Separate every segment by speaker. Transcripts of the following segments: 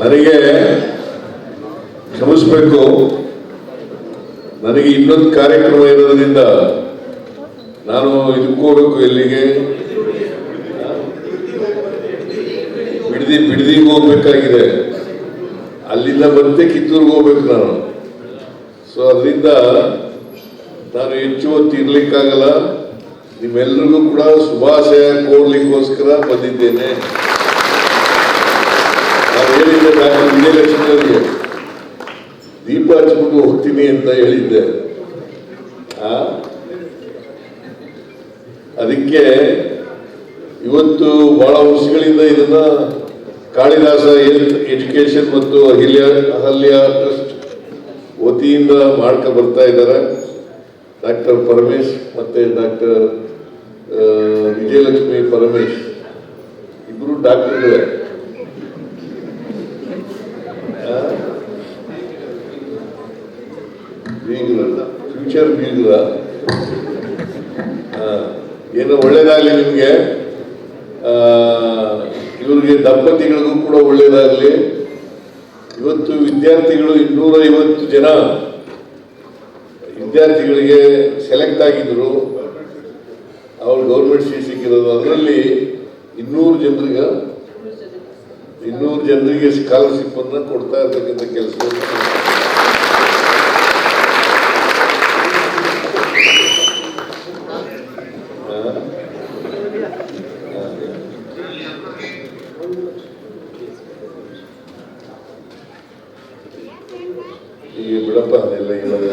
Speaker 1: ನನಗೆ ಕ್ಷಮಿಸ್ಬೇಕು. ನನಗೆ ಇನ್ನೊಂದು ಕಾರ್ಯಕ್ರಮ ಇರೋದ್ರಿಂದ ನಾನು ಹೋಗ್ಬೇಕು ಎಲ್ಲಿಗೆ? ಬಿಡದಿ, ಬಿಡದಿಗೆ ಹೋಗ್ಬೇಕಾಗಿದೆ. ಅಲ್ಲಿಂದ ಮತ್ತೆ ಕಿತ್ತೂರಿಗೆ ಹೋಗ್ಬೇಕು ನಾನು. ಸೊ ಅದರಿಂದ ನಾನು ಹೆಚ್ಚು ಹೊತ್ತು ಇರ್ಲಿಕ್ಕಾಗಲ್ಲ. ನಿಮ್ಮೆಲ್ಲರಿಗೂ ಕೂಡ ಶುಭಾಶಯ ಕೋರ್ಲಿಕ್ಕೋಸ್ಕರ ಬಂದಿದ್ದೇನೆ ನಾನು ಹೇಳಿದ್ದೆ ಅವರಿಗೆ ದೀಪ ಹಚ್ಬಿಟ್ಟು ಹೋಗ್ತೀನಿ ಅಂತ ಹೇಳಿದ್ದೆ? ಅದಕ್ಕೆ ಇವತ್ತು ಬಹಳ ವರ್ಷಗಳಿಂದ ಇದನ್ನ ಕಾಳಿದಾಸ ಹೆಲ್ತ್ ಎಜುಕೇಶನ್ ಮತ್ತು ಅಹಿಲ್ಯ ಅಹಲ್ಯ ಟ್ರಸ್ಟ್ ವತಿಯಿಂದ ಮಾಡ್ಕೊ ಬರ್ತಾ ಇದ್ದಾರೆ. ಡಾಕ್ಟರ್ ಪರಮೇಶ್ ಮತ್ತೆ ಡಾಕ್ಟರ್ ವಿಜಯಲಕ್ಷ್ಮಿ ಪರಮೇಶ್. ಇಬ್ರು ಡಾಕ್ಟರ್ಗಳೇ. ಬೀಗ್ರಲ್ಲ ಫ್ಯೂಚರ್ ಬೀಗ್ರ ಏನೋ ಒಳ್ಳೇದಾಗಲಿ ನಿಮಗೆ. ಇವರಿಗೆ ದಂಪತಿಗಳಿಗೂ ಕೂಡ ಒಳ್ಳೇದಾಗಲಿ. ಇವತ್ತು ವಿದ್ಯಾರ್ಥಿಗಳು ಇನ್ನೂರ ಐವತ್ತು ಜನ ವಿದ್ಯಾರ್ಥಿಗಳಿಗೆ ಸೆಲೆಕ್ಟ್ ಆಗಿದ್ರು. ಅವ್ರು ಗೌರ್ಮೆಂಟ್ ಸೀಟ್ ಸಿಕ್ಕಿರೋದು. ಅದರಲ್ಲಿ ಇನ್ನೂರು ಜನರಿಗೆ ಇನ್ನೂರು ಜನರಿಗೆ ಸ್ಕಾಲರ್ಶಿಪ್ ಅನ್ನು ಕೊಡ್ತಾ ಇರ್ತಕ್ಕಂಥ ಕೆಲಸ ಈಗ ಬಿಡಪ್ಪ ಅದೆಲ್ಲ ಇರೋದು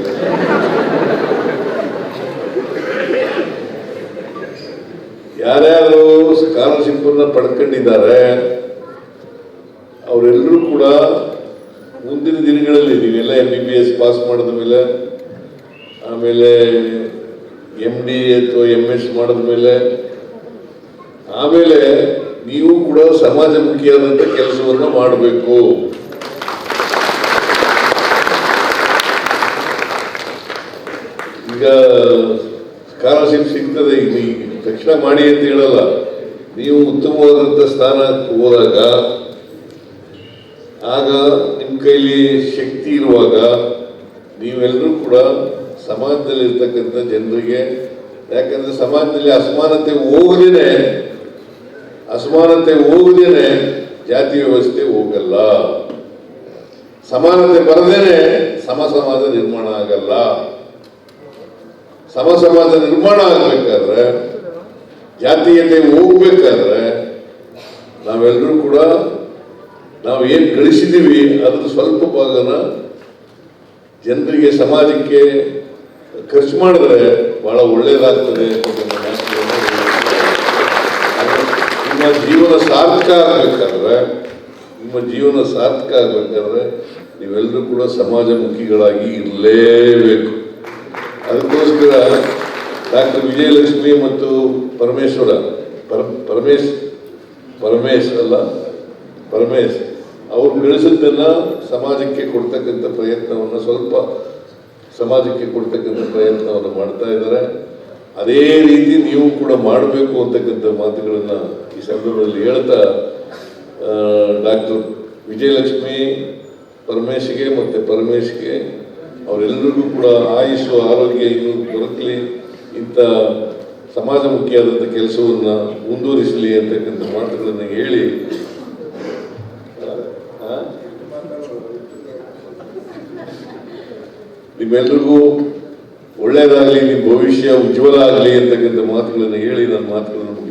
Speaker 1: ಯಾರ್ಯಾರು ಸ್ಕಾಲರ್ಶಿಪ್ ಅನ್ನ ಪಡ್ಕೊಂಡಿದ್ದಾರೆ, ಅವರೆಲ್ಲರೂ ಕೂಡ ಮುಂದಿನ ದಿನಗಳಲ್ಲಿ ನೀವೆಲ್ಲ M B B S pass ಮಾಡಿದ ಮೇಲೆ, ಆಮೇಲೆ ಎಂ ಡಿ ಅಥವಾ ಎಂ ಎಸ್ ಮಾಡಿದ ಮೇಲೆ, ಆಮೇಲೆ ನೀವು ಕೂಡ ಸಮಾಜಮುಖಿಯಾದಂಥ ಕೆಲಸವನ್ನು ಮಾಡಬೇಕು. ಈಗ ಸ್ಕಾಲರ್ಶಿಪ್ ಸಿಗ್ತದೆ ಈಗ ತಕ್ಷಣ ಮಾಡಿ ಅಂತ ಹೇಳಲ್ಲ. ನೀವು ಉತ್ತಮವಾದಂಥ ಸ್ಥಾನಕ್ಕೆ ಹೋದಾಗ, ಆಗ ನಿಮ್ಮ ಕೈಲಿ ಶಕ್ತಿ ಇರುವಾಗ ನೀವೆಲ್ಲರೂ ಕೂಡ ಸಮಾಜದಲ್ಲಿ ಇರ್ತಕ್ಕಂಥ ಜನರಿಗೆ, ಯಾಕಂದ್ರೆ ಸಮಾಜದಲ್ಲಿ ಅಸಮಾನತೆ ಹೋಗದೇನೆ ಅಸಮಾನತೆ ಹೋಗದೇನೆ ಜಾತಿ ವ್ಯವಸ್ಥೆ ಹೋಗಲ್ಲ. ಸಮಾನತೆ ಬರದೇನೆ ಸಮ ಸಮಾಜ ನಿರ್ಮಾಣ ಆಗಲ್ಲ. ಸಮ ಸಮಾಜ ನಿರ್ಮಾಣ ಆಗ್ಬೇಕಾದ್ರೆ ಜಾತೀಯತೆ ಹೋಗ್ಬೇಕಾದ್ರೆ, ನಾವೆಲ್ಲರೂ ಕೂಡ ನಾವು ಏನು ಗಳಿಸಿದ್ದೀವಿ ಅದ್ರ ಸ್ವಲ್ಪ ಭಾಗನ ಜನರಿಗೆ ಸಮಾಜಕ್ಕೆ ಖರ್ಚು ಮಾಡಿದ್ರೆ ಬಹಳ ಮಾತುಗಳನ್ನ ನಿಮ್ಮ ಜೀವನ ಸಾರ್ಥಕ ಆಗ್ಬೇಕಾದ್ರೆ, ನಿಮ್ಮ ಜೀವನ ಸಾರ್ಥಕ ಆಗ್ಬೇಕಾದ್ರೆ ನೀವೆಲ್ಲರೂ ಕೂಡ ಸಮಾಜಮುಖಿಗಳಾಗಿ ಇರಲೇಬೇಕು. ಅದಕ್ಕೋಸ್ಕರ ಡಾಕ್ಟರ್ ವಿಜಯಲಕ್ಷ್ಮಿ ಮತ್ತು ಪರಮೇಶ್ವರ. ಪರ, ಪರಮೇಶ್ ಪರಮೇಶ್ ಅಲ್ಲ? ಪರಮೇಶ್, ಅವರು ಬೆಳೆಸಿದ್ದನ್ನು ಸಮಾಜಕ್ಕೆ ಕೊಡ್ತಕ್ಕಂಥ ಪ್ರಯತ್ನವನ್ನು ಸ್ವಲ್ಪ ಸಮಾಜಕ್ಕೆ ಕೊಡ್ತಕ್ಕಂಥ ಪ್ರಯತ್ನವನ್ನು ಮಾಡ್ತಾ ಇದ್ದಾರೆ. ಅದೇ ರೀತಿ ನೀವು ಕೂಡ ಮಾಡಬೇಕು ಅಂತಕ್ಕಂಥ ಮಾತುಗಳನ್ನು ಈ ಸಂದರ್ಭದಲ್ಲಿ ಹೇಳ್ತಾ ಡಾಕ್ಟರ್ ವಿಜಯಲಕ್ಷ್ಮಿ, ಪರಮೇಶ್ಗೆ ಮತ್ತು ಪರಮೇಶ್ಗೆ ಅವರೆಲ್ಲರಿಗೂ ಕೂಡ ಆಯುಷು, ಆರೋಗ್ಯ ಇನ್ನೂ ದೊರಕಲಿ. ಇಂಥ ಸಮಾಜಮುಖಿಯಾದಂಥ ಕೆಲಸವನ್ನು ಮುಂದುವರಿಸಲಿ ಅಂತಕ್ಕಂಥ ಮಾತುಗಳನ್ನು ಹೇಳಿ? ನಿಮ್ಮೆಲ್ರಿಗೂ ಒಳ್ಳೆಯದಾಗಲಿ, ನಿಮ್ಮ ಭವಿಷ್ಯ ಉಜ್ವಲ ಆಗಲಿ ಅಂತಕ್ಕಂಥ ಮಾತುಗಳನ್ನು ಹೇಳಿ, ನನ್ನ ಮಾತುಗಳನ್ನು